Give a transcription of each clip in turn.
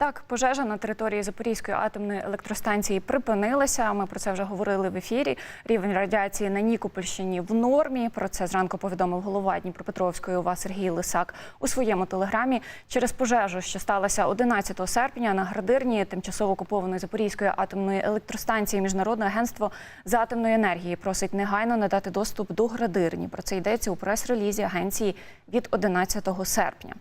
Так, пожежа на території Запорізької атомної електростанції припинилася. Ми про це вже говорили в ефірі. Рівень радіації на Нікопольщині в нормі. Про це зранку повідомив голова Дніпропетровської ОВА Сергій Лисак у своєму телеграмі. Через пожежу, що сталася 11 серпня на градирні тимчасово окупованої Запорізької атомної електростанції, Міжнародне агентство з атомної енергії просить негайно надати доступ до градирні. Про це йдеться у прес-релізі агенції від 11 серпня.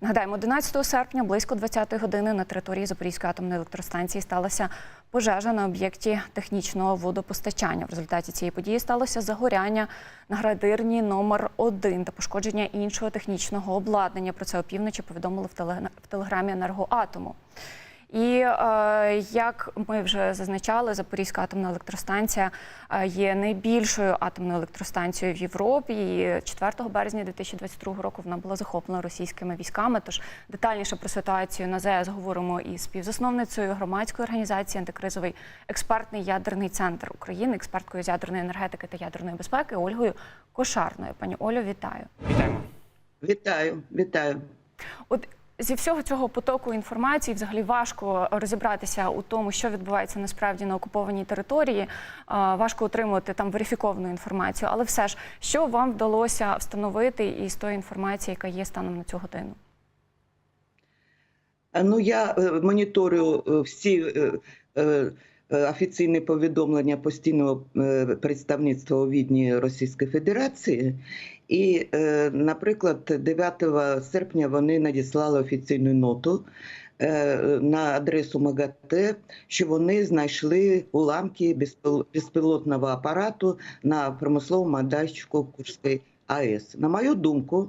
Нагадаємо, 11 серпня близько 20 години на території Запорізької атомної електростанції сталася пожежа на об'єкті технічного водопостачання. В результаті цієї події сталося загоряння на градирні номер 1 та пошкодження іншого технічного обладнання. Про це опівночі повідомили в теле- в телеграмі енергоатому. І е, як ми вже зазначали, Запорізька атомна електростанція е, є найбільшою атомною електростанцією в Європі. І 4 березня 2022 року вона була захоплена російськими військами. Тож детальніше про ситуацію на ЗАЕС говоримо із співзасновницею громадської організації антикризовий експертний ядерний центр України, експерткою з ядерної енергетики та ядерної безпеки Ольгою Кошарною. Пані Олю, вітаю. Вітаємо. Вітаю, вітаю. От зі всього цього потоку інформації взагалі важко розібратися у тому, що відбувається насправді на окупованій території. Важко отримувати там верифіковану інформацію, але все ж, що вам вдалося встановити із тої інформації, яка є станом на цю годину? Ну я е, моніторю е, всі е, е, е, офіційні повідомлення постійного е, представництва у Відні Російської Федерації. І, е, наприклад, 9 серпня вони надіслали офіційну ноту е, на адресу МАГАТЕ, що вони знайшли уламки безпілотного апарату на промисловому майданчику Курської АЕС. На мою думку,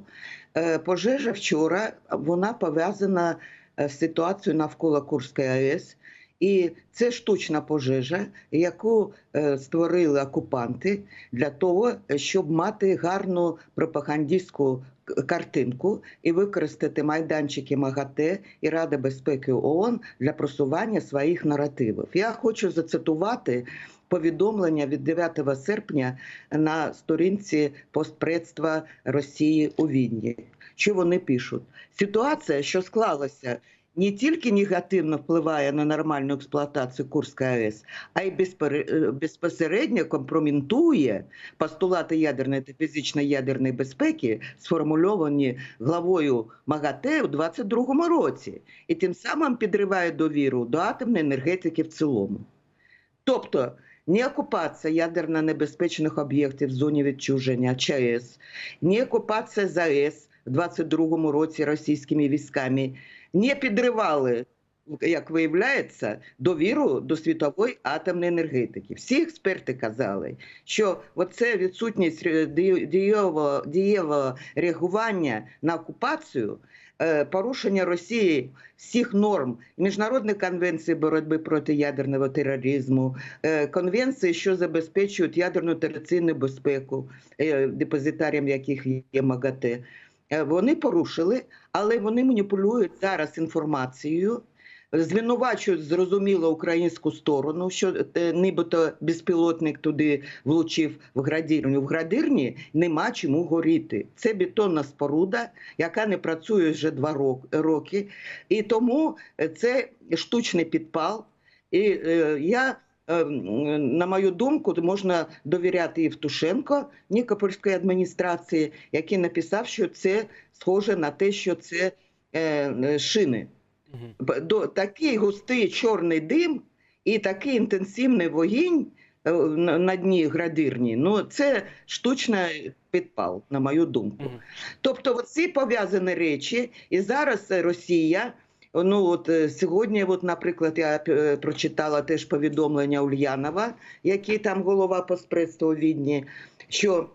е, пожежа вчора вона пов'язана з ситуацією навколо Курської АЕС. І це штучна пожежа, яку е, створили окупанти для того, щоб мати гарну пропагандистську картинку і використати майданчики МАГАТЕ і Ради безпеки ООН для просування своїх наративів. Я хочу зацитувати повідомлення від 9 серпня на сторінці постпредства Росії у Відні. Що вони пишуть? Ситуація, що склалася. Не тільки негативно впливає на нормальну експлуатацію Курської АЕС, а й е, безпосередньо компрометує постулати ядерної та фізичної ядерної безпеки, сформульовані главою МАГАТЕ у 2022 році, і тим самим підриває довіру до атомної енергетики в цілому. Тобто ні окупація ядерно небезпечних об'єктів в зоні відчуження ЧАЕС, ні окупація ЗАЕС в 2022 році російськими військами не підривали, як виявляється, довіру до світової атомної енергетики. Всі експерти казали, що оце відсутність дієвого, дієвого реагування на окупацію. е, Порушення Росії всіх норм міжнародної конвенції боротьби проти ядерного тероризму, е, конвенції, що забезпечують ядерну територіальну безпеку, е, депозитаріям яких є МАГАТЕ. Е, Вони порушили, але вони маніпулюють зараз інформацією. Звинувачують зрозуміло українську сторону, що е, нібито безпілотник туди влучив в градірню. В градирні нема чому горіти. Це бетонна споруда, яка не працює вже два роки, і тому е, це штучний підпал. І я, на мою думку, можна довіряти Євтушенко Нікопольської адміністрації, який написав, що це схоже на те, що це е, е, шини. До, такий густий чорний дим і такий інтенсивний вогінь е, на, дні градирні. Ну, це штучний підпал, на мою думку. Тобто, ці пов'язані речі, і зараз е, Росія. Ну от е, сьогодні, от, наприклад, я е, прочитала теж повідомлення Ульянова, який там голова поспредства у Відні, що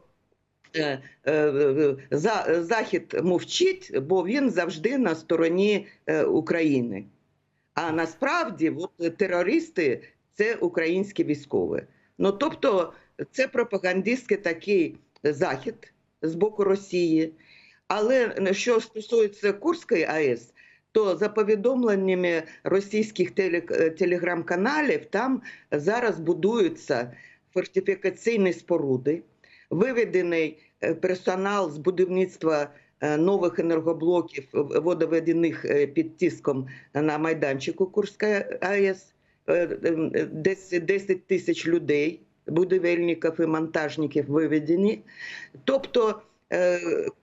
е, е, за, Захід мовчить, бо він завжди на стороні е, України. А насправді от, терористи це українські військові. Ну тобто, це пропагандистський такий захід з боку Росії. Але е, що стосується Курської АЕС, то за повідомленнями російських е, телеграм-каналів, там зараз будуються фортифікаційні споруди, виведений е, персонал з будівництва е, нових енергоблоків водоведених під тиском на майданчику Курська АЕС. Десь 10 тисяч людей, будівельників і монтажників виведені. Тобто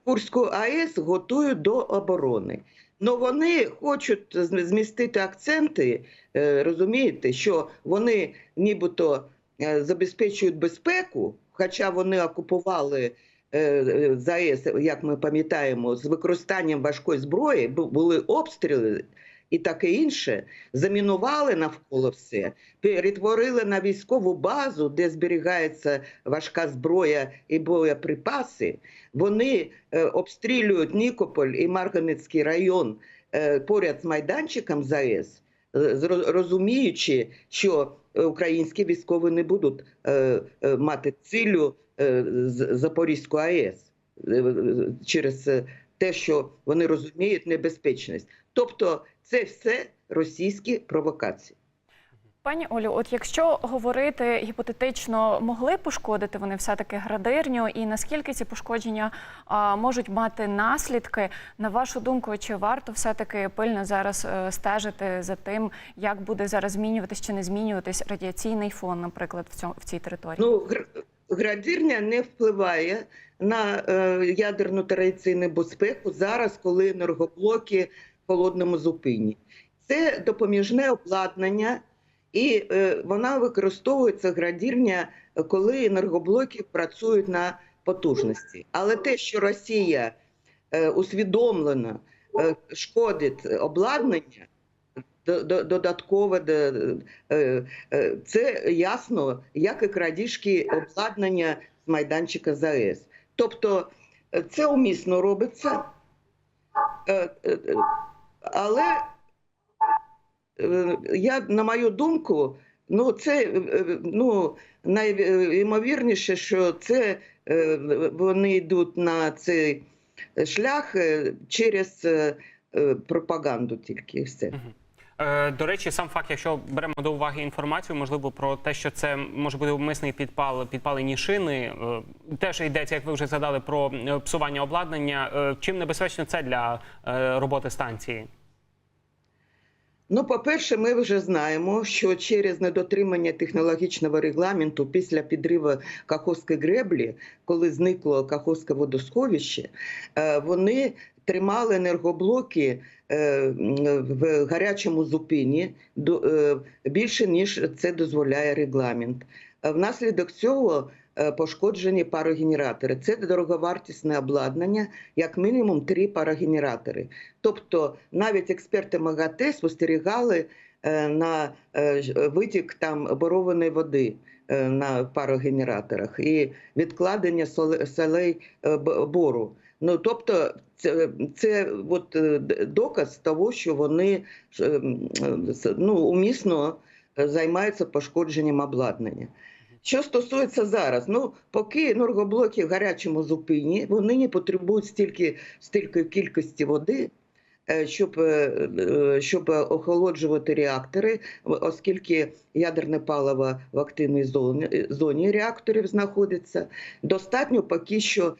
Курську АЕС готують до оборони. Ну вони хочуть змістити акценти, е, розумієте, що вони нібито е, забезпечують безпеку, хоча вони окупували е, ЗАЕС, як ми пам'ятаємо, з використанням важкої зброї, бу- були обстріли і таке інше, замінували навколо все, перетворили на військову базу, де зберігається важка зброя і боєприпаси. Вони е, обстрілюють Нікополь і Марганецький район е, поряд з майданчиком ЗАЕС, е, розуміючи, що українські військові не будуть мати цілю Запорізьку АЕС через те, що вони розуміють небезпечність. Тобто, це все російські провокації. Пані Олю, от якщо говорити гіпотетично, могли пошкодити вони все-таки градирню, і наскільки ці пошкодження а, можуть мати наслідки, на вашу думку, чи варто все-таки пильно зараз е, стежити за тим, як буде зараз змінюватись чи не змінюватись радіаційний фон, наприклад, в цьому в цій території? Ну, гр- градірня не впливає на е, ядерну та радіаційну безпеку зараз, коли енергоблоки холодному зупині. Це допоміжне обладнання, і е, вона використовується градірня, коли енергоблоки працюють на потужності. Але те, що Росія е, усвідомлено е, шкодить обладнання, до- до- додаткове е, це ясно, як і крадіжки обладнання з майданчика ЗАЕС. Тобто е, це умісно робиться, е, але е, я, на мою думку, ну це е, ну, найімовірніше, що це е, вони йдуть на цей шлях через пропаганду тільки все. До речі, сам факт, якщо беремо до уваги інформацію, можливо, про те, що це може бути умисний підпал, підпалені шини, теж йдеться, як ви вже згадали, про псування обладнання. Чим небезпечно це для роботи станції? Ну, по-перше, ми вже знаємо, що через недотримання технологічного регламенту після підриву Каховської греблі, коли зникло Каховське водосховище, е, вони тримали енергоблоки е, в гарячому зупині е, більше, ніж це дозволяє регламент. Внаслідок цього пошкоджені парогенератори. Це дороговартісне обладнання, як мінімум три парогенератори. Тобто навіть експерти МАГАТЕ спостерігали е, на е, витік там борованої води е, на парогенераторах і відкладення солей е, бору. Ну тобто, це, це от, е, доказ того, що вони е, е, ну, умісно е, займаються пошкодженням обладнання. Що стосується зараз, ну поки енергоблоки в гарячому зупині, вони не потребують стільки, стільки кількості води, е, щоб, е, е, щоб охолоджувати реактори, оскільки ядерне паливо в активній зоні, зоні реакторів знаходиться. Достатньо поки що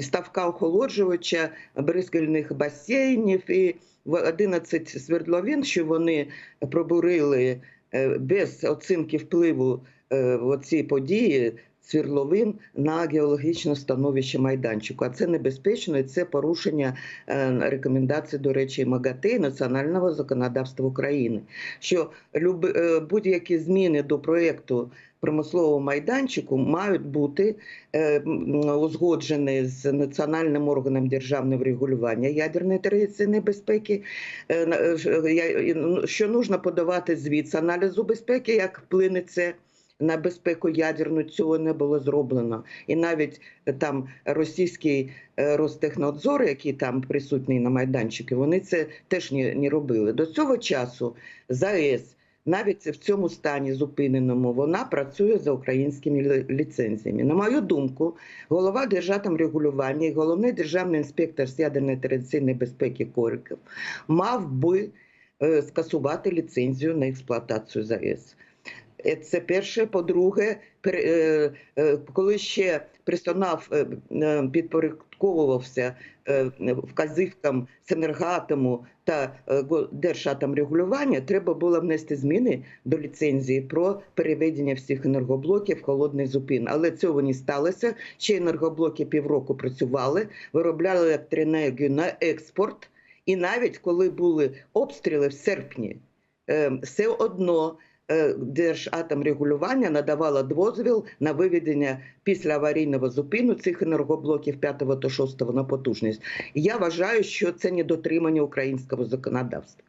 ставка охолоджувача, бризкальних басейнів і в 11 свердловин, що вони пробурили без оцінки впливу е, в ці події свердловин на геологічне становище майданчику. А це небезпечно і це порушення е, рекомендацій, до речі, МАГАТЕ і національного законодавства України. Що е, будь-які зміни до проєкту промислового майданчику мають бути узгоджені з національним органом державного регулювання ядерної та радіаційної безпеки. Ну, Що нужно подавати звіт з аналізу безпеки, як вплине це на безпеку ядерну цього не було зроблено. І навіть е, там російський е, Ростехнадзор, який там присутній на майданчику, вони це теж не, не робили. До цього часу ЗАЕС навіть в цьому стані зупиненому вона працює за українськими ліцензіями. На мою думку, голова державного регулювання і головний державний інспектор з ядерної та радіаційної безпеки Кориков мав би е, скасувати ліцензію на експлуатацію ЗАЕС. Е, Це перше. По-друге, е, е, коли ще е, підпорядковувався вказівкам Сенергатому та Держатомрегулювання, треба було внести зміни до ліцензії про переведення всіх енергоблоків в холодний зупин. Але цього не сталося. Ще енергоблоки півроку працювали, виробляли електроенергію на експорт. І навіть коли були обстріли в серпні, е, все одно Держатомрегулювання надавало дозвіл на виведення після аварійного зупину цих енергоблоків 5 та 6 на потужність. Я вважаю, що це недотримання українського законодавства.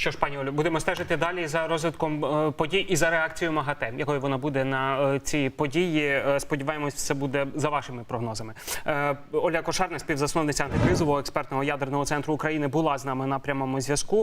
Що ж, пані Олю, будемо стежити далі за розвитком е, подій і за реакцією МАГАТЕ, якою вона буде на е, ці події. Е, Сподіваємось, все буде за вашими прогнозами. Е, Оля Кошарна, співзасновниця антикризового експертного ядерного центру України, була з нами на прямому зв'язку.